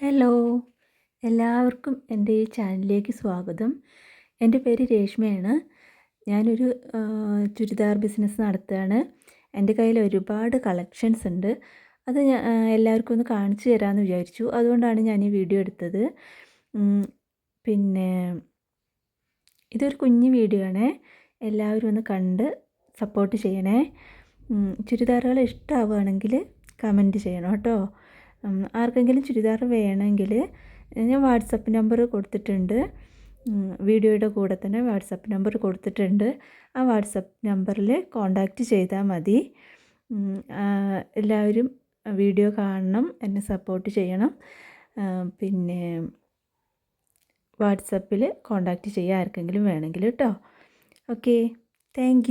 Hello എല്ലാവർക്കും എന്റെ ഈ ചാനലിലേക്ക് സ്വാഗതം. എന്റെ പേര് രേഷ്മയാണ്. ഞാനൊരു ചുരിദാർ ബിസിനസ് നടത്തുകയാണ്. എന്റെ കയ്യിൽ ഒരുപാട് കളക്ഷൻസ് ഉണ്ട്. അത് ഞാൻ എല്ലാവർക്കും ഒന്ന് കാണിച്ചു തരാമെന്ന് വിചാരിച്ചു. അതുകൊണ്ടാണ് ഞാൻ ഈ വീഡിയോ എടുത്തത്. പിന്നെ ഇതൊരു കുഞ്ഞു വീഡിയോ ആണ്. എല്ലാവരും ഒന്ന് കണ്ട് സപ്പോർട്ട് ചെയ്യണേ. ചുരിദാറുകൾ ഇഷ്ടമാവുകയാണെങ്കിൽ കമന്റ് ചെയ്യണം കേട്ടോ. ആർക്കെങ്കിലും ചുരിദാർ വേണമെങ്കിൽ ഞാൻ വാട്സപ്പ് നമ്പർ കൊടുത്തിട്ടുണ്ട്. വീഡിയോയുടെ കൂടെ തന്നെ വാട്സപ്പ് നമ്പർ കൊടുത്തിട്ടുണ്ട്. ആ വാട്സപ്പ് നമ്പറിൽ കോണ്ടാക്റ്റ് ചെയ്താൽ മതി. എല്ലാവരും വീഡിയോ കാണണം എന്നെ സപ്പോർട്ട് ചെയ്യണം. പിന്നെ വാട്സപ്പിൽ കോണ്ടാക്റ്റ് ചെയ്യുക ആർക്കെങ്കിലും വേണമെങ്കിൽ കേട്ടോ. Okay thank